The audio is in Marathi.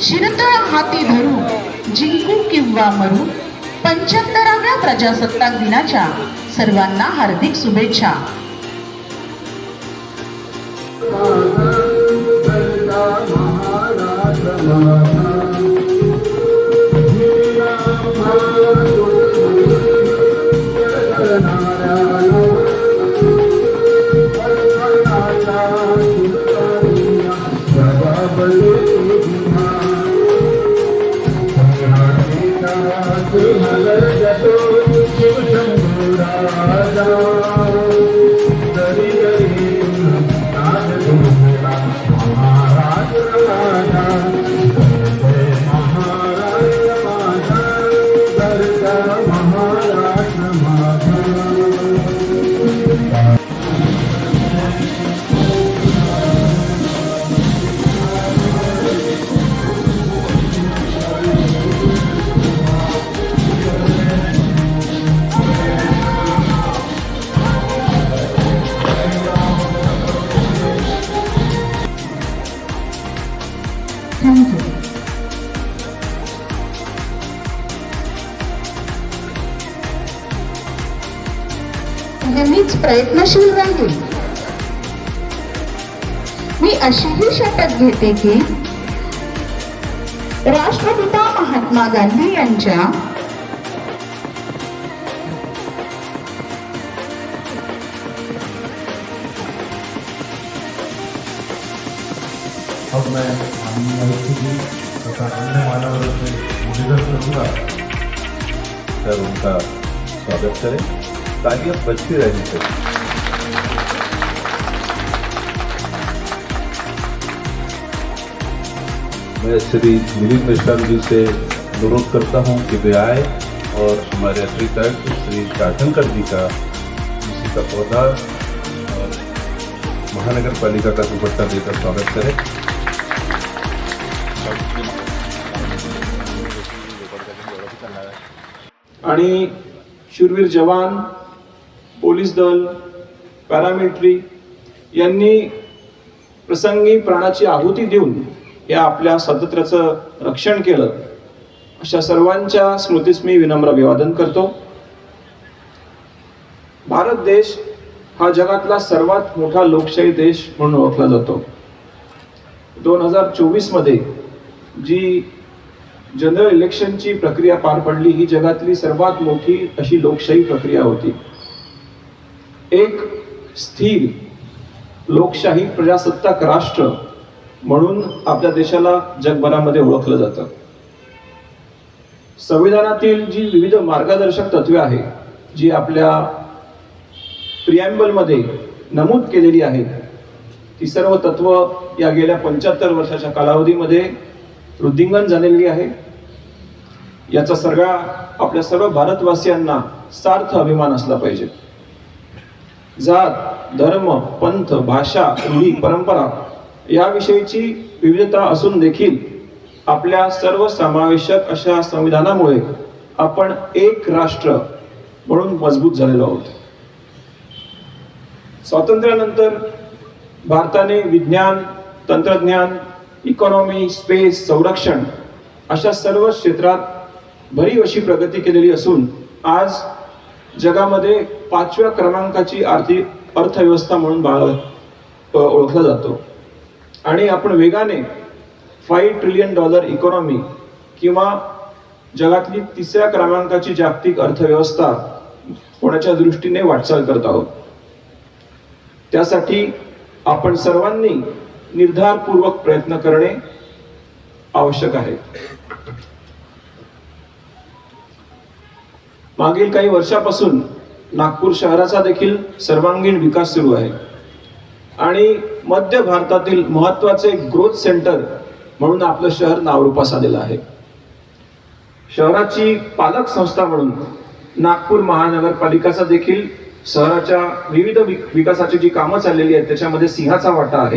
शिरतळ हाती धरू जिंकू किंवा मरू पंच्याहत्तराव्या प्रजासत्ताक दिनाच्या सर्वांना हार्दिक शुभेच्छा थँक्यू नेहमीच प्रयत्नशील राहील. मी अशीही शपथ घेते की राष्ट्रपिता महात्मा गांधी यांच्या अब उनका स्वागत करें। तालियां बजती रहनी चाहिए मैं श्री मिलिंद मिश्रा जी से अनुरोध करता हूं कि वे आए और हमारे अतिरिक्त श्री शाठनकर जी का किसी का पौधा और महानगर पालिका का दुपट्टा देकर स्वागत करें। आणि शूरवीर जवान पोलीस दल पॅरामिलिटरी यांनी प्रसंगी प्राणाची आहुती देऊन या आपल्या स्वातंत्र्याचं रक्षण केलं. अशा सर्वांच्या स्मृतीस मी विनम्र अभिवादन करतो. भारत देश हा जगातला सर्वात मोठा लोकशाही देश म्हणून ओळखला जातो. दोन हजार चोवीसमध्ये जी जनरल इलेक्शनची प्रक्रिया पार पडली ही जगातली सर्वात मोठी अशी लोकशाही प्रक्रिया होती. एक स्थिर लोकशाही प्रजासत्ताक राष्ट्र म्हणून आपल्या देशाला जगभरामध्ये ओळखलं जातं. संविधानातील जी विविध मार्गदर्शक तत्वे आहे जी आपल्या प्रियम्बलमध्ये नमूद केलेली आहेत ती सर्व तत्व या गेल्या पंच्याहत्तर वर्षाच्या कालावधीमध्ये वृद्धिंगन झालेली आहे. याचा सगळा आपल्या सर्व भारतवासियांना सार्थ अभिमान असला पाहिजे. जात धर्म पंथ भाषा रूढी परंपरा याविषयीची विविधता असून देखील आपल्या सर्व समावेशक अशा संविधानामुळे आपण एक राष्ट्र म्हणून मजबूत झालेलो आहोत. स्वातंत्र्यानंतर भारताने विज्ञान तंत्रज्ञान इकॉनॉमी स्पेस संरक्षण अशा सर्व क्षेत्रात भरीव अशी प्रगती केलेली असून आज जगामध्ये पाचव्या क्रमांकाची आर्थिक अर्थव्यवस्था म्हणून बाळ ओळखला जातो. आणि आपण वेगाने फाईव्ह ट्रिलियन डॉलर इकॉनॉमी किंवा जगातली तिसऱ्या क्रमांकाची जागतिक अर्थव्यवस्था होण्याच्या दृष्टीने वाटचाल करत आहोत. त्यासाठी आपण सर्वांनी निर्धारपूर्वक प्रयत्न करणे आवश्यक आहे. मागील काही वर्षापासून नागपूर शहराचा देखील सर्वांगीण विकास सुरू आहे. आणि मध्य भारतातील महत्त्वाचे ग्रोथ सेंटर म्हणून आपलं शहर नावरूपास आलेलं आहे. शहराची पालक संस्था म्हणून नागपूर महानगरपालिकाचा देखील शहराच्या विविध विक- विकासाची जी कामं चाललेली आहेत त्याच्यामध्ये सिंहाचा वाटा आहे.